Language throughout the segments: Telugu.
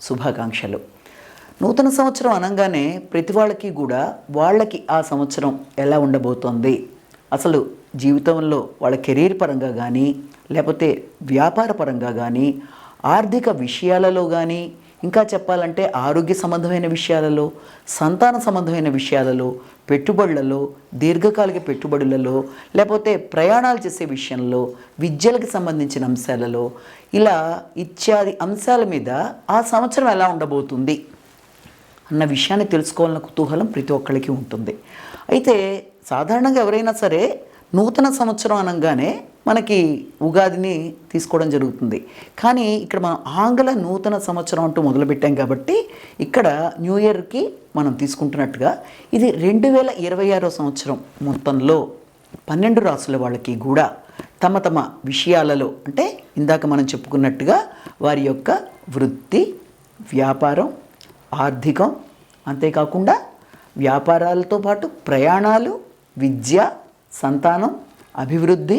శుభాకాంక్షలు. నూతన సంవత్సరం అనగానే ప్రతి వాళ్ళకి కూడా వాళ్ళకి ఆ సంవత్సరం ఎలా ఉండబోతోంది? అసలు జీవితంలో వాళ్ళ కెరీర్ పరంగా కానీ లేకపోతే వ్యాపార పరంగా కానీ ఆర్థిక విషయాలలో కానీ ఇంకా చెప్పాలంటే ఆరోగ్య సంబంధమైన విషయాలలో సంతాన సంబంధమైన విషయాలలో పెట్టుబడులలో దీర్ఘకాలిక పెట్టుబడులలో లేకపోతే ప్రయాణాలు చేసే విషయంలో విద్యలకు సంబంధించిన అంశాలలో ఇలా ఇత్యాది అంశాల మీద ఆ సంవత్సరం ఎలా ఉండబోతుంది అన్న విషయాన్ని తెలుసుకోవాలన్న కుతూహలం ప్రతి ఒక్కరికి ఉంటుంది. అయితే సాధారణంగా ఎవరైనా సరే నూతన సంవత్సరం అనగానే మనకి ఉగాదిని తీసుకోవడం జరుగుతుంది. కానీ ఇక్కడ మనం ఆంగ్ల నూతన సంవత్సరం అంటూ మొదలుపెట్టాం కాబట్టి ఇక్కడ న్యూ ఇయర్కి మనం తీసుకుంటున్నట్టుగా ఇది రెండు వేల ఇరవై ఆరో సంవత్సరం మొత్తంలో పన్నెండు రాసుల వాళ్ళకి కూడా తమ తమ విషయాలలో అంటే ఇందాక మనం చెప్పుకున్నట్టుగా వారి యొక్క వృత్తి వ్యాపారం ఆర్థికం అంతేకాకుండా వ్యాపారాలతో పాటు ప్రయాణాలు విద్య సంతానం అభివృద్ధి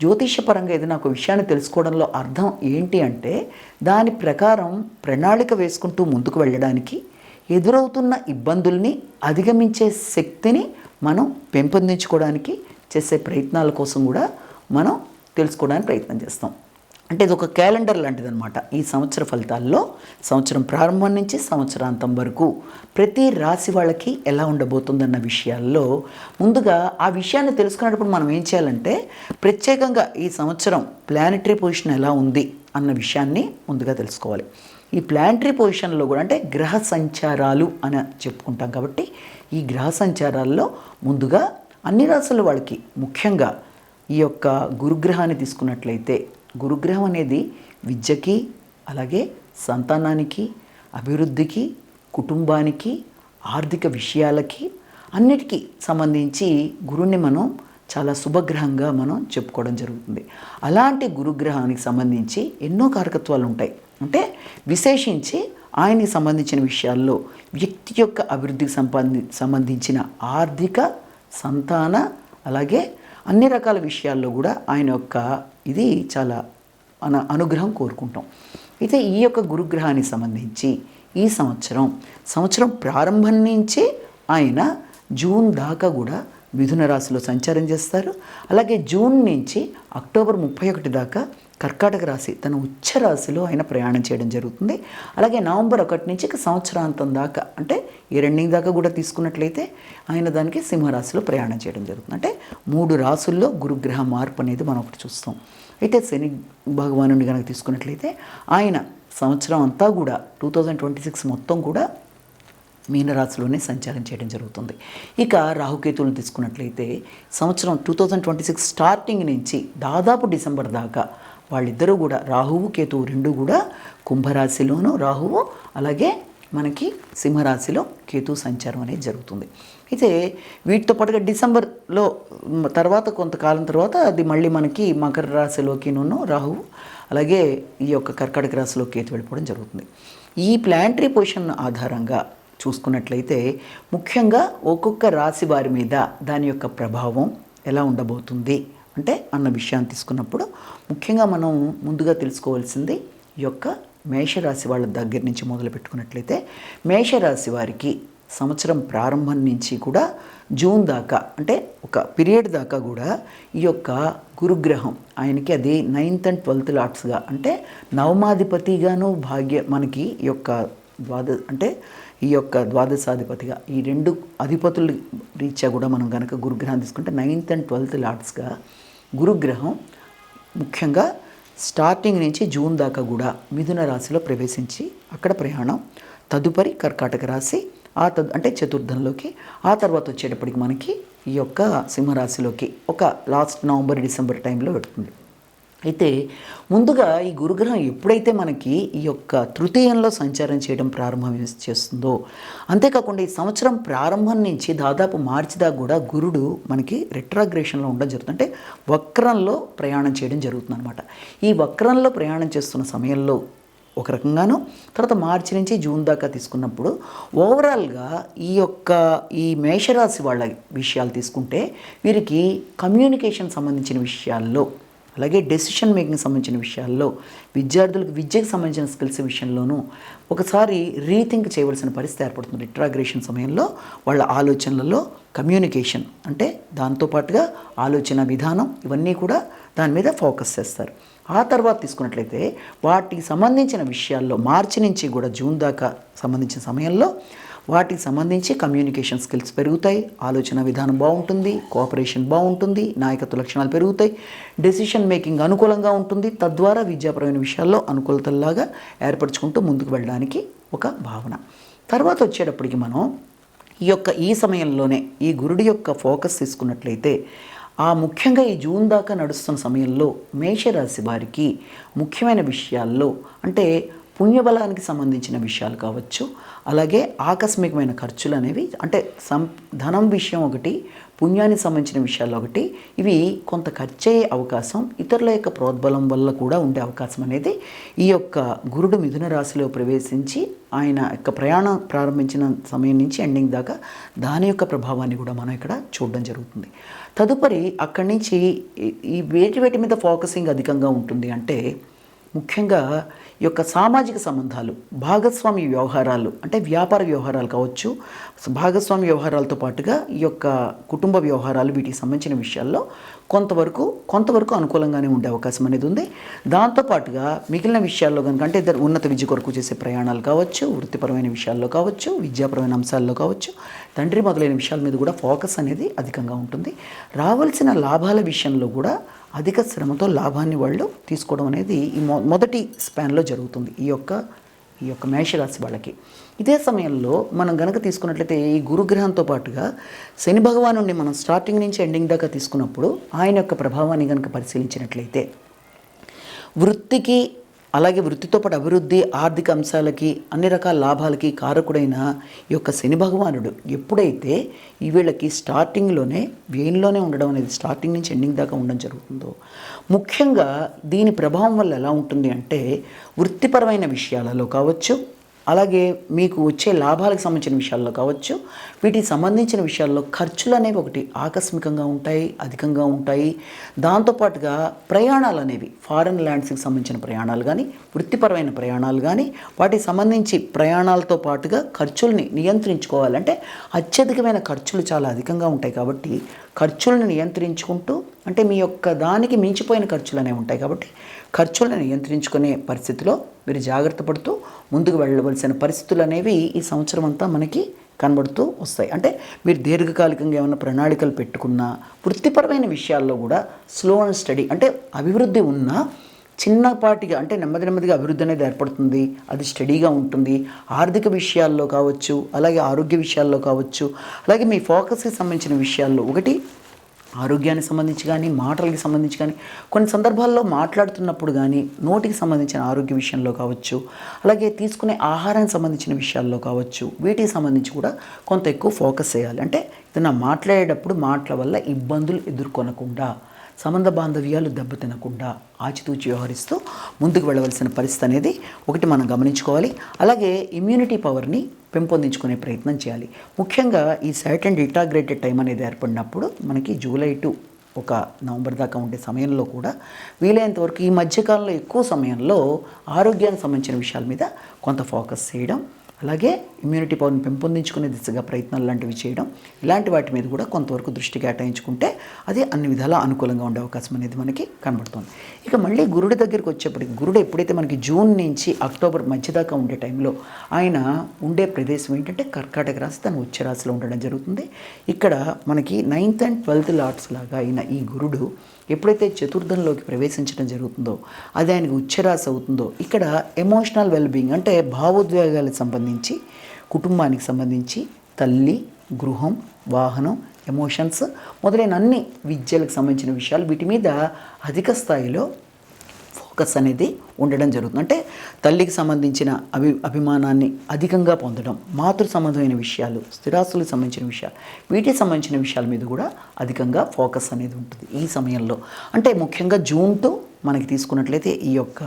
జ్యోతిషపరంగా ఏదైనా ఒక విషయాన్ని తెలుసుకోవడంలో అర్థం ఏంటి అంటే దాని ప్రకారం ప్రణాళిక వేసుకుంటూ ముందుకు వెళ్ళడానికి ఎదురవుతున్న ఇబ్బందుల్ని అధిగమించే శక్తిని మనం పెంపొందించుకోవడానికి చేసే ప్రయత్నాల కోసం కూడా మనం తెలుసుకోవడానికి ప్రయత్నం చేస్తాం. అంటే ఇది ఒక క్యాలెండర్ లాంటిదనమాట ఈ సంవత్సర ఫలితాల్లో సంవత్సరం ప్రారంభం నుంచి సంవత్సరాంతం వరకు ప్రతి రాశి వాళ్ళకి ఎలా ఉండబోతుందన్న విషయాల్లో ముందుగా ఆ విషయాన్ని తెలుసుకునేటప్పుడు మనం ఏం చేయాలంటే ప్రత్యేకంగా ఈ సంవత్సరం ప్లానిటరీ పొజిషన్ ఎలా ఉంది అన్న విషయాన్ని ముందుగా తెలుసుకోవాలి. ఈ ప్లానటరీ పొజిషన్లో కూడా అంటే గ్రహ సంచారాలు అని చెప్పుకుంటాం కాబట్టి ఈ గ్రహ సంచారాల్లో ముందుగా అన్ని రాసుల వాళ్ళకి ముఖ్యంగా ఈ యొక్క గురుగ్రహాన్ని తీసుకున్నట్లయితే గురుగ్రహం అనేది విద్యకి అలాగే సంతానానికి అభివృద్ధికి కుటుంబానికి ఆర్థిక విషయాలకి అన్నిటికీ సంబంధించి గురువుని మనం చాలా శుభగ్రహంగా మనం చెప్పుకోవడం జరుగుతుంది. అలాంటి గురుగ్రహానికి సంబంధించి ఎన్నో కారకత్వాలు ఉంటాయి. అంటే విశేషించి ఆయనకి సంబంధించిన విషయాల్లో వ్యక్తి యొక్క అభివృద్ధికి సంబంధి సంబంధించిన ఆర్థిక సంతాన అలాగే అన్ని రకాల విషయాల్లో కూడా ఆయన యొక్క ఇది చాలా మన అనుగ్రహం కోరుకుంటాం. అయితే ఈ యొక్క గురుగ్రహానికి సంబంధించి ఈ సంవత్సరం సంవత్సరం ప్రారంభం నుంచే ఆయన జూన్ దాకా కూడా మిథున రాశిలో సంచారం చేస్తారు. అలాగే జూన్ నుంచి అక్టోబర్ ముప్పై ఒకటి దాకా కర్కాటక రాశి తన ఉచ్చ రాశిలో ఆయన ప్రయాణం చేయడం జరుగుతుంది. అలాగే నవంబర్ ఒకటి నుంచి ఇక సంవత్సరాంతం దాకా అంటే ఈ రెండింగ్ దాకా కూడా తీసుకున్నట్లయితే ఆయన దానికి సింహరాశిలో ప్రయాణం చేయడం జరుగుతుంది. అంటే మూడు రాసుల్లో గురుగ్రహ మార్పు అనేది మనం ఒకటి చూస్తాం. అయితే శని భగవానుని కనుక తీసుకున్నట్లయితే ఆయన సంవత్సరం అంతా కూడా టూ థౌజండ్ ట్వంటీ సిక్స్ మొత్తం కూడా మీనరాశిలోనే సంచారం చేయడం జరుగుతుంది. ఇక రాహుకేతువులను తీసుకున్నట్లయితే సంవత్సరం two thousand twenty six starting నుంచి దాదాపు డిసెంబర్ దాకా వాళ్ళిద్దరూ కూడా రాహువు కేతువు రెండు కూడా కుంభరాశిలోను రాహువు అలాగే మనకి సింహరాశిలో కేతు సంచారం అనేది జరుగుతుంది. అయితే వీటితో పాటుగా డిసెంబర్లో తర్వాత కొంతకాలం తర్వాత అది మళ్ళీ మనకి మకర రాశిలోకినూ రాహువు అలాగే ఈ యొక్క కర్కాటక రాశిలో కేతు వెళ్ళిపోవడం జరుగుతుంది. ఈ ప్లాంటరీ పొజిషన్ ఆధారంగా చూసుకున్నట్లయితే ముఖ్యంగా ఒక్కొక్క రాశి వారి మీద దాని యొక్క ప్రభావం ఎలా ఉండబోతుంది? అంటే అన్న విషయాన్ని తీసుకున్నప్పుడు ముఖ్యంగా మనం ముందుగా తెలుసుకోవాల్సింది ఈ యొక్క మేషరాశి వాళ్ళ దగ్గర నుంచి మొదలు పెట్టుకున్నట్లయితే మేషరాశి వారికి సంవత్సరం ప్రారంభం నుంచి కూడా జూన్ దాకా అంటే ఒక పీరియడ్ దాకా కూడా ఈ యొక్క గురుగ్రహం ఆయనకి అది నైన్త్ అండ్ ట్వెల్త్ లాట్స్గా అంటే నవమాధిపతిగాను భాగ్య మనకి ఈ యొక్క ద్వాద అంటే ఈ యొక్క ద్వాదశాధిపతిగా ఈ రెండు అధిపతుల రీత్యా కూడా మనం కనుక గురుగ్రహం తీసుకుంటే నైన్త్ అండ్ ట్వెల్త్ లార్డ్స్గా గురుగ్రహం ముఖ్యంగా స్టార్టింగ్ నుంచి జూన్ దాకా కూడా మిథున రాశిలో ప్రవేశించి అక్కడ ప్రయాణం తదుపరి కర్కాటక రాశి ఆ తద్ అంటే చతుర్థంలోకి ఆ తర్వాత వచ్చేటప్పటికి మనకి ఈ యొక్క సింహరాశిలోకి ఒక లాస్ట్ నవంబర్ డిసెంబర్ టైంలో పెడుతుంది అయితే ముందుగా ఈ గురుగ్రహం ఎప్పుడైతే మనకి ఈ యొక్క తృతీయంలో సంచారం చేయడం ప్రారంభం చేస్తుందో అంతేకాకుండా ఈ సంవత్సరం ప్రారంభం నుంచి దాదాపు మార్చి దాకా కూడా గురుడు మనకి రెట్రాగ్రేషన్లో ఉండడం జరుగుతుంది. అంటే వక్రంలో ప్రయాణం చేయడం జరుగుతుంది అనమాట ఈ వక్రంలో ప్రయాణం చేస్తున్న సమయంలో ఒక రకంగాను తర్వాత మార్చి నుంచి జూన్ దాకా తీసుకున్నప్పుడు ఓవరాల్గా ఈ యొక్క ఈ మేషరాశి వాళ్ళ విషయాలు తీసుకుంటే వీరికి కమ్యూనికేషన్ సంబంధించిన విషయాల్లో అలాగే డెసిషన్ మేకింగ్ సంబంధించిన విషయాల్లో విద్యార్థులకు విద్యకు సంబంధించిన స్కిల్స్ విషయంలోనూ ఒకసారి రీథింక్ చేయవలసిన పరిస్థితి ఏర్పడుతుంది. ఇంట్రాగ్రేషన్ సమయంలో వాళ్ళ ఆలోచనలలో కమ్యూనికేషన్ అంటే దాంతోపాటుగా ఆలోచన విధానం ఇవన్నీ కూడా దాని మీద ఫోకస్ చేస్తారు. ఆ తర్వాత తీసుకున్నట్లయితే వాటికి సంబంధించిన విషయాల్లో మార్చి నుంచి కూడా జూన్ దాకా సంబంధించిన సమయంలో వాటికి సంబంధించి కమ్యూనికేషన్ స్కిల్స్ పెరుగుతాయి ఆలోచన విధానం బాగుంటుంది కోఆపరేషన్ బాగుంటుంది నాయకత్వ లక్షణాలు పెరుగుతాయి డెసిషన్ మేకింగ్ అనుకూలంగా ఉంటుంది. తద్వారా విద్యాపరమైన విషయాల్లో అనుకూలతల్లాగా ఏర్పరచుకుంటూ ముందుకు వెళ్ళడానికి ఒక భావన. తర్వాత వచ్చేటప్పటికి మనం ఈ యొక్క ఈ సమయంలోనే ఈ గురుడి యొక్క ఫోకస్ తీసుకున్నట్లయితే ఆ ముఖ్యంగా ఈ జూన్ దాకా నడుస్తున్న సమయంలో మేషరాశి వారికి ముఖ్యమైన విషయాల్లో అంటే పుణ్యబలానికి సంబంధించిన విషయాలు కావచ్చు అలాగే ఆకస్మికమైన ఖర్చులు అనేవి అంటే సం ధనం విషయం ఒకటి పుణ్యానికి సంబంధించిన విషయాలు ఒకటి ఇవి కొంత ఖర్చు అయ్యే అవకాశం ఇతరుల యొక్క ప్రోద్బలం వల్ల కూడా ఉండే అవకాశం అనేది ఈ యొక్క గురుడు మిథున రాశిలో ప్రవేశించి ఆయన యొక్క ప్రయాణం ప్రారంభించిన సమయం నుంచి ఎండింగ్ దాకా దాని యొక్క ప్రభావాన్ని కూడా మనం ఇక్కడ చూడడం జరుగుతుంది. తదుపరి అక్కడి నుంచి ఈ- ఈ వేటి వేటి మీద ఫోకసింగ్ అధికంగా ఉంటుంది అంటే ముఖ్యంగా ఈ యొక్క సామాజిక సంబంధాలు భాగస్వామి వ్యవహారాలు అంటే వ్యాపార వ్యవహారాలు కావచ్చు భాగస్వామి వ్యవహారాలతో పాటుగా ఈ యొక్క కుటుంబ వ్యవహారాలు వీటికి సంబంధించిన విషయాల్లో కొంతవరకు కొంతవరకు అనుకూలంగానే ఉండే అవకాశం అనేది ఉంది. దాంతోపాటుగా మిగిలిన విషయాల్లో కనుక అంటే ఇద్దరు ఉన్నత విద్య కొరకు చేసే ప్రయాణాలు కావచ్చు వృత్తిపరమైన విషయాల్లో కావచ్చు విద్యాపరమైన అంశాల్లో కావచ్చు తండ్రి మొదలైన విషయాల మీద కూడా ఫోకస్ అనేది అధికంగా ఉంటుంది. రావాల్సిన లాభాల విషయంలో కూడా అధిక శ్రమతో లాభాన్ని వాళ్ళు తీసుకోవడం అనేది ఈ మొ మొదటి స్పాన్లో జరుగుతుంది ఈ యొక్క ఈ యొక్క మేషరాశి వాళ్ళకి. ఇదే సమయంలో మనం గనక తీసుకున్నట్లయితే ఈ గురుగ్రహంతో పాటుగా శని భగవానుడిని మనం స్టార్టింగ్ నుంచి ఎండింగ్ దాకా తీసుకున్నప్పుడు ఆయన యొక్క ప్రభావాన్ని కనుక పరిశీలించినట్లయితే వృత్తికి అలాగే వృత్తితో పాటు అభివృద్ధి ఆర్థిక అంశాలకి అన్ని రకాల లాభాలకి కారకుడైన ఈ యొక్క శని భగవానుడు ఎప్పుడైతే ఈ వీళ్ళకి స్టార్టింగ్లోనే వెయిన్లోనే ఉండడం అనేది స్టార్టింగ్ నుంచి ఎండింగ్ దాకా ఉండడం జరుగుతుందో ముఖ్యంగా దీని ప్రభావం వల్ల ఎలా ఉంటుంది అంటే వృత్తిపరమైన విషయాలలో కావచ్చు అలాగే మీకు వచ్చే లాభాలకు సంబంధించిన విషయాల్లో కావచ్చు వీటికి సంబంధించిన విషయాల్లో ఖర్చులు అనేవి ఒకటి ఆకస్మికంగా ఉంటాయి అధికంగా ఉంటాయి. దాంతోపాటుగా ప్రయాణాలు అనేవి ఫారెన్ ల్యాండ్స్కి సంబంధించిన ప్రయాణాలు కానీ వృత్తిపరమైన ప్రయాణాలు కానీ వాటికి సంబంధించి ప్రయాణాలతో పాటుగా ఖర్చుల్ని నియంత్రించుకోవాలంటే అత్యధికమైన ఖర్చులు చాలా అధికంగా ఉంటాయి కాబట్టి ఖర్చులను నియంత్రించుకుంటూ అంటే మీ యొక్క దానికి మించిపోయిన ఖర్చులు అనేవి ఉంటాయి కాబట్టి ఖర్చులను నియంత్రించుకునే పరిస్థితిలో మీరు జాగ్రత్త పడుతూ ముందుకు వెళ్ళవలసిన పరిస్థితులు అనేవి ఈ సంవత్సరం అంతా మనకి కనబడుతూ వస్తాయి. అంటే మీరు దీర్ఘకాలికంగా ఏమైనా ప్రణాళికలు పెట్టుకున్నా వృత్తిపరమైన విషయాల్లో కూడా స్లో అండ్ స్టడీ అంటే అభివృద్ధి ఉన్నా చిన్నపాటిగా అంటే నెమ్మది నెమ్మదిగా అభివృద్ధి అనేది ఏర్పడుతుంది అది స్టడీగా ఉంటుంది. ఆర్థిక విషయాల్లో కావచ్చు అలాగే ఆరోగ్య విషయాల్లో కావచ్చు అలాగే మీ ఫోకస్కి సంబంధించిన విషయాల్లో ఒకటి ఆరోగ్యానికి సంబంధించి కానీ మాటలకి సంబంధించి కానీ కొన్ని సందర్భాల్లో మాట్లాడుతున్నప్పుడు కానీ నోటికి సంబంధించిన ఆరోగ్య విషయంలో కావచ్చు అలాగే తీసుకునే ఆహారానికి సంబంధించిన విషయాల్లో కావచ్చు వీటికి సంబంధించి కూడా కొంత ఎక్కువ ఫోకస్ చేయాలి. అంటే ఏదైనా మాట్లాడేటప్పుడు మాటల వల్ల ఇబ్బందులు ఎదుర్కొనకుండా సంబంధ బాంధవ్యాలు దెబ్బతినకుండా ఆచితూచి వ్యవహరిస్తూ ముందుకు వెళ్ళవలసిన పరిస్థితి అనేది ఒకటి మనం గమనించుకోవాలి. అలాగే ఇమ్యూనిటీ పవర్ని పెంపొందించుకునే ప్రయత్నం చేయాలి. ముఖ్యంగా ఈ సైట్ అండ్ ఇంటాగ్రేటెడ్ టైం అనేది ఏర్పడినప్పుడు మనకి జూలై టు ఒక నవంబర్ దాకా ఉండే సమయంలో కూడా వీలైనంత వరకు ఈ మధ్యకాలంలో ఎక్కువ సమయంలో ఆరోగ్యానికి సంబంధించిన విషయాల మీద కొంత ఫోకస్ చేయడం అలాగే ఇమ్యూనిటీ పవర్ని పెంపొందించుకునే దిశగా ప్రయత్నాలు లాంటివి చేయడం ఇలాంటి వాటి మీద కూడా కొంతవరకు దృష్టి కేటాయించుకుంటే అది అన్ని విధాలా అనుకూలంగా ఉండే అవకాశం అనేది మనకి కనబడుతుంది. ఇక మళ్ళీ గురుడి దగ్గరికి వచ్చేప్పటికి గురుడు ఎప్పుడైతే మనకి జూన్ నుంచి అక్టోబర్ మధ్యదాకా ఉండే టైంలో ఆయన ఉండే ప్రదేశం ఏంటంటే కర్కాటక రాశి తన ఉచ్చ రాశిలో ఉండడం జరుగుతుంది. ఇక్కడ మనకి నైన్త్ అండ్ ట్వెల్త్ లాట్స్ లాగా అయిన ఈ గురుడు ఎప్పుడైతే చతుర్థంలోకి ప్రవేశించడం జరుగుతుందో అది ఆయనకు ఉచ్చరాశి అవుతుందో ఇక్కడ ఎమోషనల్ వెల్బీయింగ్ అంటే భావోద్వేగాలకు సంబంధించి కుటుంబానికి సంబంధించి తల్లి గృహం వాహనం ఎమోషన్స్ మొదలైన అన్ని విద్యలకు సంబంధించిన విషయాలు వీటి మీద అధిక స్థాయిలో ఫోకస్ అనేది ఉండడం జరుగుతుంది. అంటే తల్లికి సంబంధించిన అభి అభిమానాన్ని అధికంగా పొందడం మాతృ సంబంధమైన విషయాలు స్థిరాస్తులకు సంబంధించిన విషయాలు వీటికి సంబంధించిన విషయాల మీద కూడా అధికంగా ఫోకస్ అనేది ఉంటుంది ఈ సమయంలో. అంటే ముఖ్యంగా జూన్ టు మనకి తీసుకున్నట్లయితే ఈ యొక్క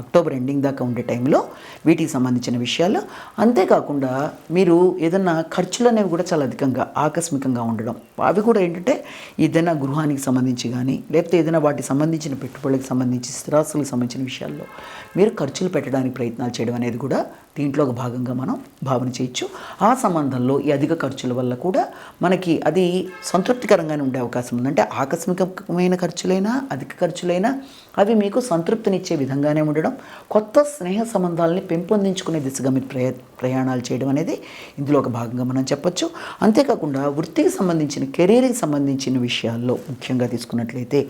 అక్టోబర్ ఎండింగ్ దాకా ఉండే టైంలో వీటికి సంబంధించిన విషయాలు. అంతేకాకుండా మీరు ఏదన్నా ఖర్చులు అనేవి కూడా చాలా అధికంగా ఆకస్మికంగా ఉండడం. అవి కూడా ఏంటంటే ఏదైనా గృహానికి సంబంధించి కానీ లేకపోతే ఏదైనా వాటికి సంబంధించిన పెట్టుబడులకు సంబంధించి స్థిరాస్తులకు సంబంధించిన విషయాల్లో మీరు ఖర్చులు పెట్టడానికి ప్రయత్నాలు చేయడం అనేది కూడా దీంట్లో ఒక భాగంగా మనం భావన చేయొచ్చు. ఆ సంబంధంలో ఈ అధిక ఖర్చుల వల్ల కూడా మనకి అది సంతృప్తికరంగానే ఉండే అవకాశం ఉంది. అంటే ఆకస్మికమైన ఖర్చులైనా అధిక ఖర్చులైనా అవి మీకు సంతృప్తినిచ్చే విధంగానే ఉండడం కొత్త స్నేహ సంబంధాలని పెంపొందించుకునే దిశగా మీరు ప్రయ ప్రయాణాలు చేయడం అనేది ఇందులో ఒక భాగంగా మనం చెప్పొచ్చు. అంతేకాకుండా వృత్తికి సంబంధించిన కెరీర్కి సంబంధించిన విషయాల్లో ముఖ్యంగా తీసుకున్నట్లయితే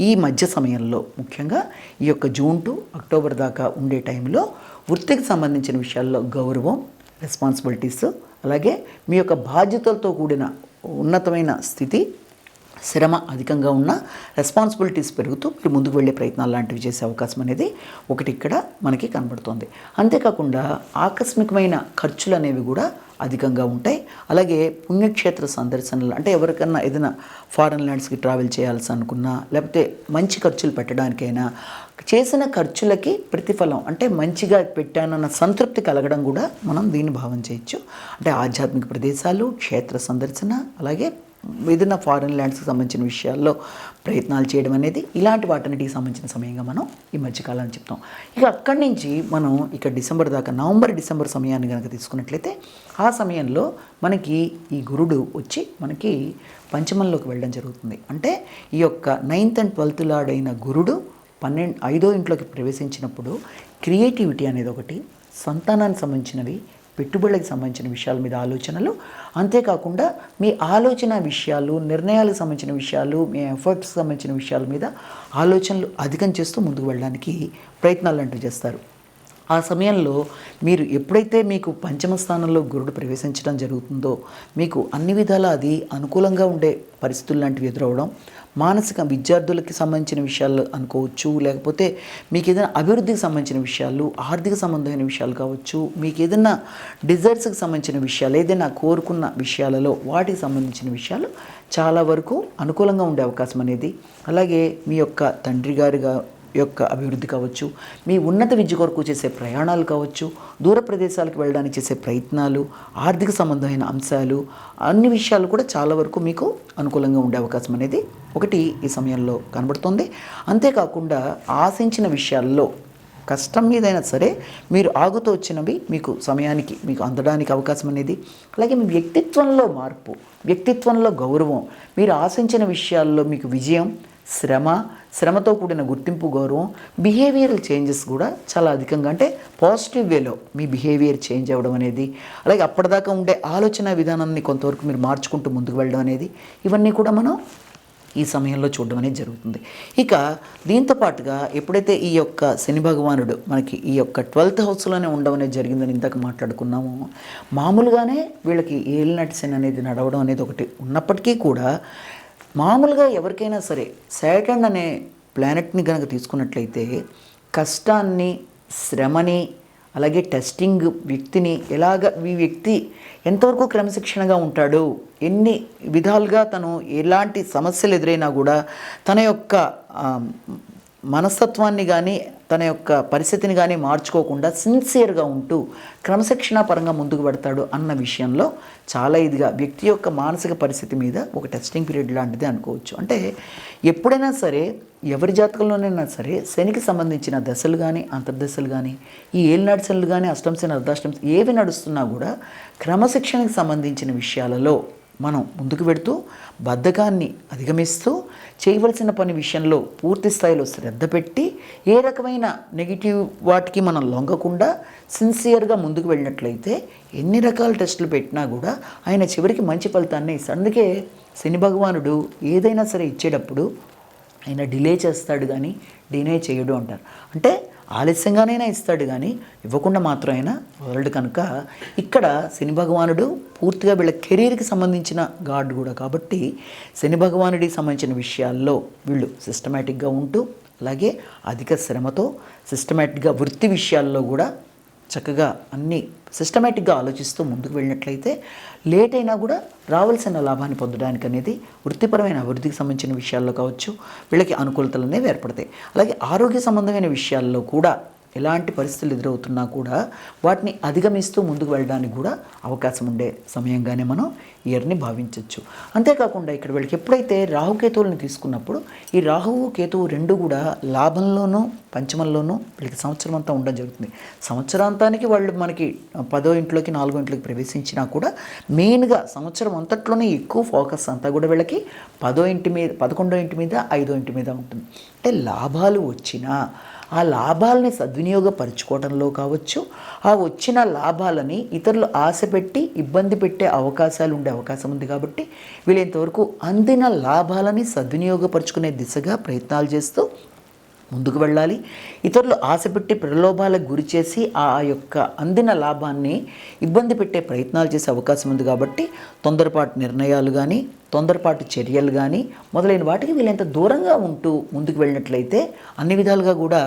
ఈ మధ్య సమయంలో ముఖ్యంగా ఈ యొక్క జూన్ టు అక్టోబర్ దాకా ఉండే టైంలో వృత్తికి సంబంధించిన విషయాల్లో గౌరవం రెస్పాన్సిబిలిటీస్ అలాగే మీ యొక్క బాధ్యతలతో కూడిన ఉన్నతమైన స్థితి శ్రమ అధికంగా ఉన్న రెస్పాన్సిబిలిటీస్ పెరుగుతూ మీరు ముందుకు వెళ్ళే ప్రయత్నాలు లాంటివి చేసే అవకాశం అనేది ఒకటి ఇక్కడ మనకి కనబడుతోంది. అంతేకాకుండా ఆకస్మికమైన ఖర్చులు అనేవి కూడా అధికంగా ఉంటాయి. అలాగే పుణ్యక్షేత్ర సందర్శనలు అంటే ఎవరికన్నా ఏదైనా ఫారెన్ ల్యాండ్స్కి ట్రావెల్ చేయాల్సి అనుకున్నా లేకపోతే మంచి ఖర్చులు పెట్టడానికైనా చేసిన ఖర్చులకి ప్రతిఫలం అంటే మంచిగా పెట్టానన్న సంతృప్తి కలగడం కూడా మనం దీన్ని భావం చేయొచ్చు. అంటే ఆధ్యాత్మిక ప్రదేశాలు క్షేత్ర సందర్శన అలాగే ఏదైనా ఫారెన్ ల్యాండ్స్కి సంబంధించిన విషయాల్లో ప్రయత్నాలు చేయడం అనేది ఇలాంటి వాటన్నిటికి సంబంధించిన సమయంగా మనం ఈ మధ్యకాలం చెప్తాం. ఇక అక్కడి నుంచి మనం ఇక డిసెంబర్ దాకా నవంబర్ డిసెంబర్ సమయాన్ని కనుక తీసుకున్నట్లయితే ఆ సమయంలో మనకి ఈ గురుడు వచ్చి మనకి పంచమంలోకి వెళ్ళడం జరుగుతుంది. అంటే ఈ యొక్క నైన్త్ అండ్ ట్వెల్త్ లాడైన గురుడు పన్నెండు ఐదో ఇంట్లోకి ప్రవేశించినప్పుడు క్రియేటివిటీ అనేది ఒకటి సంతానానికి సంబంధించినవి పెట్టుబడులకు సంబంధించిన విషయాల మీద ఆలోచనలు. అంతేకాకుండా మీ ఆలోచన విషయాలు నిర్ణయాలకు సంబంధించిన విషయాలు మీ ఎఫర్ట్స్ సంబంధించిన విషయాల మీద ఆలోచనలు అధికం చేస్తూ ముందుకు వెళ్ళడానికి ప్రయత్నాలు అంటూ చేస్తారు. ఆ సమయంలో మీరు ఎప్పుడైతే మీకు పంచమ స్థానంలో గురుడు ప్రవేశించడం జరుగుతుందో మీకు అన్ని విధాలా అది అనుకూలంగా ఉండే పరిస్థితులు లాంటివి ఎదురవడం మానసిక విద్యార్థులకి సంబంధించిన విషయాలు అనుకోవచ్చు లేకపోతే మీకు ఏదైనా అభివృద్ధికి సంబంధించిన విషయాలు ఆర్థిక సంబంధమైన విషయాలు కావచ్చు మీకు ఏదైనా డిజైర్స్కి సంబంధించిన విషయాలు ఏదైనా కోరుకున్న విషయాలలో వాటికి సంబంధించిన విషయాలు చాలా వరకు అనుకూలంగా ఉండే అవకాశం అనేది. అలాగే మీ యొక్క తండ్రి గారిగా యొక్క అభివృద్ధి కావచ్చు మీ ఉన్నత విద్య కొరకు చేసే ప్రయాణాలు కావచ్చు దూర ప్రదేశాలకు వెళ్ళడానికి చేసే ప్రయత్నాలు ఆర్థిక సంబంధమైన అంశాలు అన్ని విషయాలు కూడా చాలా వరకు మీకు అనుకూలంగా ఉండే అవకాశం అనేది ఒకటి ఈ సమయంలో కనబడుతుంది. అంతేకాకుండా ఆశించిన విషయాల్లో కష్టం మీదైనా సరే మీరు ఆగుతూ వచ్చినవి మీకు సమయానికి మీకు అందడానికి అవకాశం అనేది. అలాగే మీ వ్యక్తిత్వంలో మార్పు వ్యక్తిత్వంలో గౌరవం మీరు ఆశించిన విషయాల్లో మీకు విజయం శ్రమ శ్రమతో కూడిన గుర్తింపు గౌరవం బిహేవియరల్ చేంజెస్ కూడా చాలా అధికంగా అంటే పాజిటివ్ వేలో మీ బిహేవియర్ చేంజ్ అవ్వడం అనేది అలాగే అప్పటిదాకా ఉండే ఆలోచన విధానాన్ని కొంతవరకు మీరు మార్చుకుంటూ ముందుకు వెళ్ళడం అనేది ఇవన్నీ కూడా మనం ఈ సమయంలో చూడడం అనేది జరుగుతుంది. ఇక దీంతో పాటుగా ఎప్పుడైతే ఈ యొక్క శని భగవానుడు మనకి ఈ యొక్క ట్వెల్త్ హౌస్లోనే ఉండడం అనేది జరిగిందని ఇందాక మాట్లాడుకున్నాము మామూలుగానే వీళ్ళకి ఏలినటి శని అనేది నడవడం అనేది ఒకటి ఉన్నప్పటికీ కూడా మామూలుగా ఎవరికైనా సరే సాటర్న్ అనే ప్లానెట్ని కనుక తీసుకున్నట్లయితే కష్టాన్ని శ్రమని అలాగే టెస్టింగ్ వ్యక్తిని ఎలాగ ఈ వ్యక్తి ఎంతవరకు క్రమశిక్షణగా ఉంటాడు ఎన్ని విధాలుగా తను ఎలాంటి సమస్యలు ఎదురైనా కూడా తన యొక్క మనస్తత్వాన్ని కానీ తన యొక్క పరిస్థితిని కానీ మార్చుకోకుండా సిన్సియర్గా ఉంటూ క్రమశిక్షణ పరంగా ముందుకు పెడతాడు అన్న విషయంలో చాలా ఇదిగా వ్యక్తి యొక్క మానసిక పరిస్థితి మీద ఒక టెస్టింగ్ పీరియడ్ లాంటిది అనుకోవచ్చు. అంటే ఎప్పుడైనా సరే ఎవరి జాతకంలోనైనా సరే శనికి సంబంధించిన దశలు కానీ అంతర్దశలు కానీ ఈ ఏలినాడు శనులు కానీ అష్టంశని అర్ధాష్టం ఏవి నడుస్తున్నా కూడా క్రమశిక్షణకి సంబంధించిన విషయాలలో మనం ముందుకు పెడుతూ బద్ధకాన్ని అధిగమిస్తూ చేయవలసిన పని విషయంలో పూర్తి స్థాయిలో శ్రద్ధ పెట్టి ఏ రకమైన నెగిటివ్ వాటికి మనం లొంగకుండా సిన్సియర్గా ముందుకు వెళ్ళినట్లయితే ఎన్ని రకాల టెస్టులు పెట్టినా కూడా ఆయన చివరికి మంచి ఫలితాన్ని ఇస్తాడు. అందుకే శని భగవానుడు ఏదైనా సరే ఇచ్చేటప్పుడు ఆయన డిలే చేస్తాడు కానీ డినే చేయడు అంటారు. అంటే ఆలస్యంగానైనా ఇస్తాడు కానీ ఇవ్వకుండా మాత్రం అయినా వరల్డ్ కనుక ఇక్కడ శని భగవానుడు పూర్తిగా వీళ్ళ కెరీర్కి సంబంధించిన గాడ్ కూడా కాబట్టి శని భగవానుడికి సంబంధించిన విషయాల్లో వీళ్ళు సిస్టమేటిక్గా ఉంటూ అలాగే అధిక శ్రమతో సిస్టమేటిక్గా వృత్తి విషయాల్లో కూడా చక్కగా అన్నీ సిస్టమేటిక్గా ఆలోచిస్తూ ముందుకు వెళ్ళినట్లయితే లేట్ అయినా కూడా రావాల్సిన లాభాన్ని పొందడానికి అనేది వృత్తిపరమైన అభివృద్ధికి సంబంధించిన విషయాల్లో కావచ్చు వీళ్ళకి అనుకూలతలు అనేవి ఏర్పడతాయి. అలాగే ఆరోగ్య సంబంధమైన విషయాల్లో కూడా ఎలాంటి పరిస్థితులు ఎదురవుతున్నా కూడా వాటిని అధిగమిస్తూ ముందుకు వెళ్ళడానికి కూడా అవకాశం ఉండే సమయంగానే మనం ఇయర్ని భావించవచ్చు అంతేకాకుండా ఇక్కడ వీళ్ళకి ఎప్పుడైతే రాహుకేతువులను తీసుకున్నప్పుడు ఈ రాహువు కేతువు రెండు కూడా లాభంలోనూ పంచమంలోనూ వీళ్ళకి సంవత్సరం అంతా ఉండడం జరుగుతుంది. సంవత్సరాంతానికి వాళ్ళు మనకి పదో ఇంట్లోకి నాలుగో ఇంట్లోకి ప్రవేశించినా కూడా మెయిన్గా సంవత్సరం అంతట్లోనే ఎక్కువ ఫోకస్ అంతా కూడా వీళ్ళకి పదో ఇంటి మీద పదకొండో ఇంటి మీద ఐదో ఇంటి మీద ఉంటుంది. అంటే లాభాలు వచ్చినా ఆ లాభాలని సద్వినియోగపరచుకోవడంలో కావచ్చు ఆ వచ్చిన లాభాలని ఇతరులు ఆశపెట్టి ఇబ్బంది పెట్టే అవకాశాలు ఉండే అవకాశం ఉంది కాబట్టి వీళ్ళంతవరకు అందిన లాభాలని సద్వినియోగపరుచుకునే దిశగా ప్రయత్నాలు చేస్తూ ముందుకు వెళ్ళాలి. ఇతరులు ఆశపెట్టి ప్రలోభాలకు గురి చేసి ఆ యొక్క అందిన లాభాన్ని ఇబ్బంది పెట్టే ప్రయత్నాలు చేసే అవకాశం ఉంది కాబట్టి తొందరపాటు నిర్ణయాలు కానీ తొందరపాటు చర్యలు కానీ మొదలైన వాటికి వీళ్ళంత దూరంగా ఉంటూ ముందుకు వెళ్ళినట్లయితే అన్ని విధాలుగా కూడా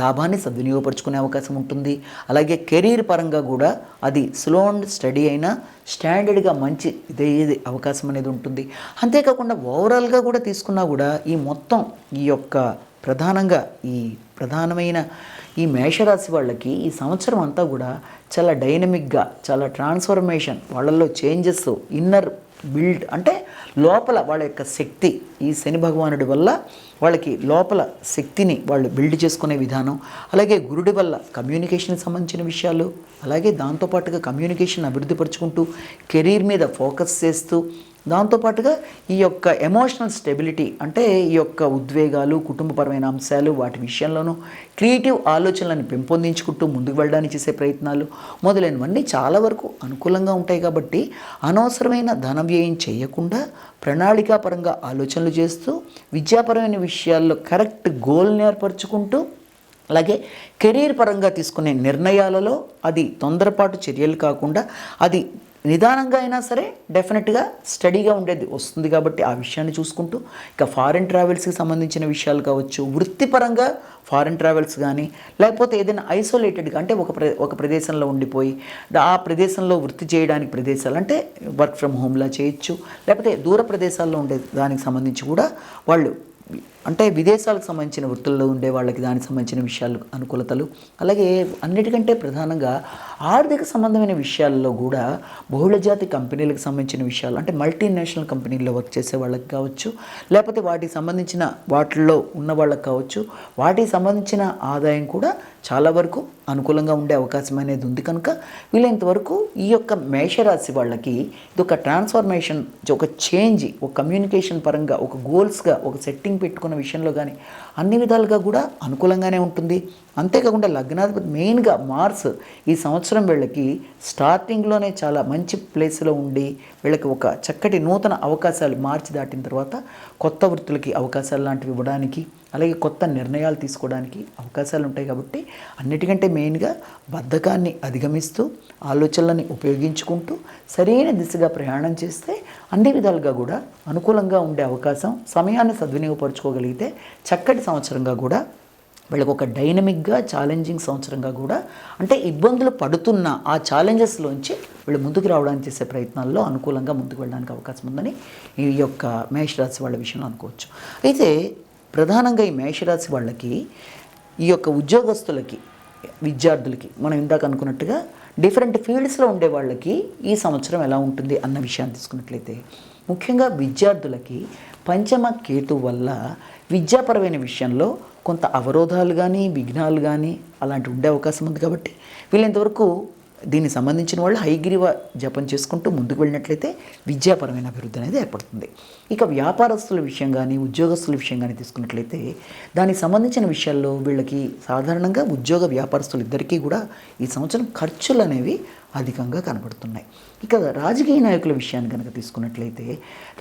లాభాన్ని సద్వినియోగపరుచుకునే అవకాశం ఉంటుంది. అలాగే కెరీర్ పరంగా కూడా అది స్లో అండ్ స్టడీ అయినా స్టాండర్డ్గా మంచి ఇదే అవకాశం అనేది ఉంటుంది. అంతేకాకుండా ఓవరాల్గా కూడా తీసుకున్నా కూడా ఈ మొత్తం ఈ యొక్క ప్రధానంగా ఈ ప్రధానమైన ఈ మేషరాశి వాళ్ళకి ఈ సంవత్సరం అంతా కూడా చాలా డైనమిక్గా చాలా ట్రాన్స్ఫర్మేషన్ వాళ్ళల్లో చేంజెస్ ఇన్నర్ బిల్డ్ అంటే లోపల వాళ్ళ యొక్క శక్తి ఈ శని భగవానుడి వల్ల వాళ్ళకి లోపల శక్తిని వాళ్ళు బిల్డ్ చేసుకునే విధానం అలాగే గురుడి వల్ల కమ్యూనికేషన్కి సంబంధించిన విషయాలు అలాగే దాంతోపాటుగా కమ్యూనికేషన్ అభివృద్ధి పరుచుకుంటూ కెరీర్ మీద ఫోకస్ చేస్తూ దాంతోపాటుగా ఈ యొక్క ఎమోషనల్ స్టెబిలిటీ అంటే ఈ యొక్క ఉద్వేగాలు కుటుంబపరమైన అంశాలు వాటి విషయంలోనూ క్రియేటివ్ ఆలోచనలను పెంపొందించుకుంటూ ముందుకు వెళ్ళడానికి చేసే ప్రయత్నాలు మొదలైనవన్నీ చాలా వరకు అనుకూలంగా ఉంటాయి కాబట్టి అనవసరమైన ధన వ్యయం చేయకుండా ప్రణాళికాపరంగా ఆలోచనలు చేస్తూ విద్యాపరమైన విషయాల్లో కరెక్ట్ గోల్ని ఏర్పరచుకుంటూ అలాగే కెరీర్ పరంగా తీసుకునే నిర్ణయాలలో అది తొందరపాటు చర్యలు కాకుండా అది నిదానంగా అయినా సరే డెఫినెట్గా స్టడీగా ఉండేది వస్తుంది కాబట్టి ఆ విషయాన్ని చూసుకుంటూ ఇక ఫారిన్ ట్రావెల్స్కి సంబంధించిన విషయాలు కావచ్చు వృత్తిపరంగా ఫారిన్ ట్రావెల్స్ కానీ లేకపోతే ఏదైనా ఐసోలేటెడ్గా అంటే ఒక ప్ర ఒక ప్రదేశంలో ఉండిపోయి ఆ ప్రదేశంలో వృత్తి చేయడానికి ప్రదేశాలు అంటే వర్క్ ఫ్రమ్ హోమ్లా చేయొచ్చు లేకపోతే దూర ప్రదేశాల్లో ఉండే దానికి సంబంధించి కూడా వాళ్ళు అంటే విదేశాలకు సంబంధించిన వృత్తుల్లో ఉండే వాళ్ళకి దానికి సంబంధించిన విషయాలు అనుకూలతలు అలాగే అన్నిటికంటే ప్రధానంగా ఆర్థిక సంబంధమైన విషయాల్లో కూడా బహుళజాతి కంపెనీలకు సంబంధించిన విషయాలు అంటే మల్టీనేషనల్ కంపెనీల్లో వర్క్ చేసే వాళ్ళకి కావచ్చు లేకపోతే వాటికి సంబంధించిన వాటిల్లో ఉన్న వాళ్ళకి కావచ్చు వాటికి సంబంధించిన ఆదాయం కూడా చాలా వరకు అనుకూలంగా ఉండే అవకాశం అనేది ఉంది కనుక వీలైనంత వరకు ఈ యొక్క మేషరాశి వాళ్ళకి ఇది ఒక ట్రాన్స్ఫర్మేషన్ ఒక చేంజ్ ఒక కమ్యూనికేషన్ పరంగా ఒక గోల్స్గా ఒక సెట్టింగ్ చేసుకున్న విషయంలో కానీ అన్ని విధాలుగా కూడా అనుకూలంగానే ఉంటుంది. అంతేకాకుండా లగ్నాధిపతి మెయిన్గా మార్స్ ఈ సంవత్సరం వీళ్ళకి స్టార్టింగ్లోనే చాలా మంచి ప్లేస్లో ఉండి వీళ్ళకి ఒక చక్కటి నూతన అవకాశాలు మార్చి దాటిన తర్వాత కొత్త వృత్తులకి అవకాశాలు లాంటివి ఇవ్వడానికి అలాగే కొత్త నిర్ణయాలు తీసుకోవడానికి అవకాశాలు ఉంటాయి కాబట్టి అన్నిటికంటే మెయిన్గా బద్ధకాన్ని అధిగమిస్తూ ఆలోచనలని ఉపయోగించుకుంటూ సరైన దిశగా ప్రయాణం చేస్తే అన్ని విధాలుగా కూడా అనుకూలంగా ఉండే అవకాశం సమయాన్ని సద్వినియోగపరచుకోగలిగితే చక్కటి సంవత్సరంగా కూడా వీళ్ళకి ఒక డైనమిక్గా ఛాలెంజింగ్ సంవత్సరంగా కూడా అంటే ఇబ్బందులు పడుతున్న ఆ ఛాలెంజెస్లోంచి వీళ్ళు ముందుకు రావడానికి చేసే ప్రయత్నాల్లో అనుకూలంగా ముందుకు వెళ్ళడానికి అవకాశం ఉందని ఈ యొక్క మేషరాశి వాళ్ళ విషయంలో అనుకోవచ్చు. అయితే ప్రధానంగా ఈ మేషరాశి వాళ్ళకి ఈ యొక్క ఉద్యోగస్తులకి విద్యార్థులకి మనం ఇందాక అనుకున్నట్టుగా డిఫరెంట్ ఫీల్డ్స్లో ఉండే వాళ్ళకి ఈ సంవత్సరం ఎలా ఉంటుంది అన్న విషయాన్ని తీసుకున్నట్లయితే ముఖ్యంగా విద్యార్థులకి పంచమ కేతు వల్ల విద్యాపరమైన విషయంలో కొంత అవరోధాలు కానీ విఘ్నాలు కానీ అలాంటి ఉండే అవకాశం ఉంది కాబట్టి వీళ్ళంతవరకు దీనికి సంబంధించిన వాళ్ళు హైగ్రీవ జపం చేసుకుంటూ ముందుకు వెళ్ళినట్లయితే విద్యాపరమైన అభివృద్ధి అనేది ఏర్పడుతుంది. ఇక వ్యాపారస్తుల విషయం కానీ ఉద్యోగస్తుల విషయం కానీ తీసుకున్నట్లయితే దానికి సంబంధించిన విషయాల్లో వీళ్ళకి సాధారణంగా ఉద్యోగ వ్యాపారస్తులు ఇద్దరికీ కూడా ఈ సంవత్సరం ఖర్చులు అనేవి అధికంగా కనబడుతున్నాయి. ఇక రాజకీయ నాయకుల విషయాన్ని కనుక తీసుకున్నట్లయితే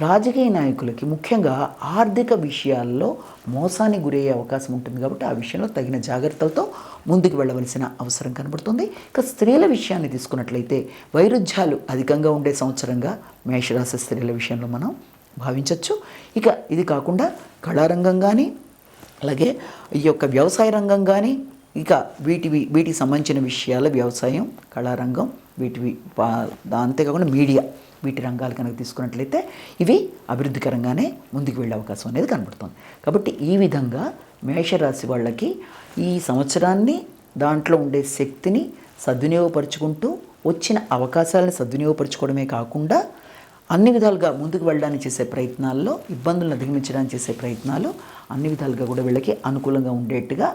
రాజకీయ నాయకులకి ముఖ్యంగా ఆర్థిక విషయాల్లో మోసానికి గురయ్యే అవకాశం ఉంటుంది కాబట్టి ఆ విషయంలో తగిన జాగ్రత్తలతో ముందుకు వెళ్ళవలసిన అవసరం కనబడుతుంది. ఇక స్త్రీల విషయాన్ని తీసుకున్నట్లయితే వైరుధ్యాలు అధికంగా ఉండే సంవత్సరంగా మేషరాశి స్త్రీల విషయంలో మనం భావించవచ్చు ఇక ఇది కాకుండా కళారంగం కానీ అలాగే ఈ యొక్క వ్యవసాయ రంగం కానీ ఇక వీటివి వీటికి సంబంధించిన విషయాలు వ్యవసాయం కళారంగం వీటివి అంతేకాకుండా మీడియా వీటి రంగాలు కనుక తీసుకున్నట్లయితే ఇవి అభివృద్ధికరంగానే ముందుకు వెళ్ళే అవకాశం అనేది కనబడుతుంది. కాబట్టి ఈ విధంగా మేషరాశి వాళ్ళకి ఈ సంవత్సరాన్ని దాంట్లో ఉండే శక్తిని సద్వినియోగపరుచుకుంటూ వచ్చిన అవకాశాలను సద్వినియోగపరచుకోవడమే కాకుండా అన్ని విధాలుగా ముందుకు వెళ్ళడానికి చేసే ప్రయత్నాల్లో ఇబ్బందులను అధిగమించడానికి చేసే ప్రయత్నాలు అన్ని విధాలుగా కూడా వీళ్ళకి అనుకూలంగా ఉండేట్టుగా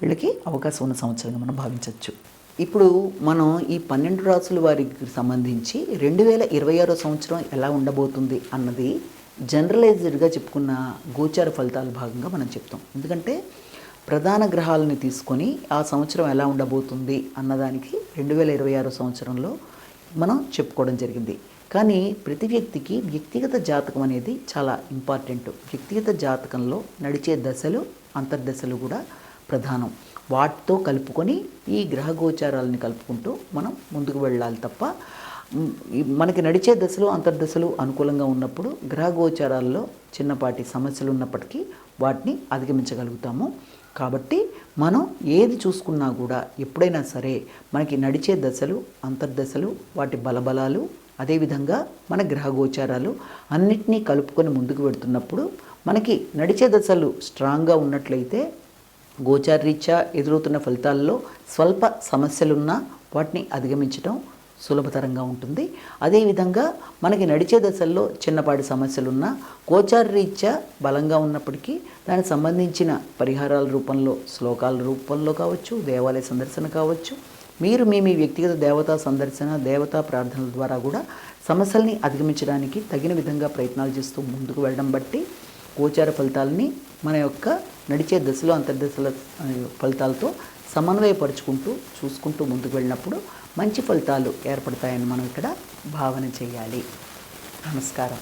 వీళ్ళకి అవకాశం ఉన్న సంవత్సరంగా మనం భావించవచ్చు. ఇప్పుడు మనం ఈ పన్నెండు రాసుల వారికి సంబంధించి రెండు వేల ఇరవై ఆరో సంవత్సరం ఎలా ఉండబోతుంది అన్నది జనరలైజ్డ్గా చెప్పుకున్న గోచార ఫలితాల భాగంగా మనం చెప్తాం. ఎందుకంటే ప్రధాన గ్రహాలని తీసుకొని ఆ సంవత్సరం ఎలా ఉండబోతుంది అన్నదానికి రెండు వేల ఇరవై ఆరో సంవత్సరంలో మనం చెప్పుకోవడం జరిగింది. కానీ ప్రతి వ్యక్తికి వ్యక్తిగత జాతకం అనేది చాలా ఇంపార్టెంట్. వ్యక్తిగత జాతకంలో నడిచే దశలు అంతర్దశలు కూడా ప్రధానం. వాటితో కలుపుకొని ఈ గ్రహ గోచారాలని కలుపుకుంటూ మనం ముందుకు వెళ్ళాలి తప్ప మనకి నడిచే దశలు అంతర్దశలు అనుకూలంగా ఉన్నప్పుడు గ్రహ గోచారాల్లో చిన్నపాటి సమస్యలు ఉన్నప్పటికీ వాటిని అధిగమించగలుగుతాము. కాబట్టి మనం ఏది చూసుకున్నా కూడా ఎప్పుడైనా సరే మనకి నడిచే దశలు అంతర్దశలు వాటి బలబలాలు అదేవిధంగా మన గ్రహ గోచారాలు అన్నిటినీ కలుపుకొని ముందుకు వెడుతున్నప్పుడు మనకి నడిచే దశలు స్ట్రాంగ్గా ఉన్నట్లయితే గోచారరీత్యా ఎదురవుతున్న ఫలితాల్లో స్వల్ప సమస్యలున్నా వాటిని అధిగమించడం సులభతరంగా ఉంటుంది. అదేవిధంగా మనకి నడిచే దశల్లో చిన్నపాటి సమస్యలున్నా గోచారరీత్యా బలంగా ఉన్నప్పటికీ దానికి సంబంధించిన పరిహారాల రూపంలో శ్లోకాల రూపంలో కావచ్చు దేవాలయ సందర్శన కావచ్చు మీరు మీ మీ వ్యక్తిగత దేవతా సందర్శన దేవతా ప్రార్థనల ద్వారా కూడా సమస్యల్ని అధిగమించడానికి తగిన విధంగా ప్రయత్నాలు చేస్తూ ముందుకు వెళ్ళడం బట్టి గోచార ఫలితాలని మన యొక్క నడిచే దశలో అంతర్దశల ఫలితాలతో సమన్వయపరుచుకుంటూ చూసుకుంటూ ముందుకు వెళ్ళినప్పుడు మంచి ఫలితాలు ఏర్పడతాయని మనం ఇక్కడ భావన చేయాలి. నమస్కారం.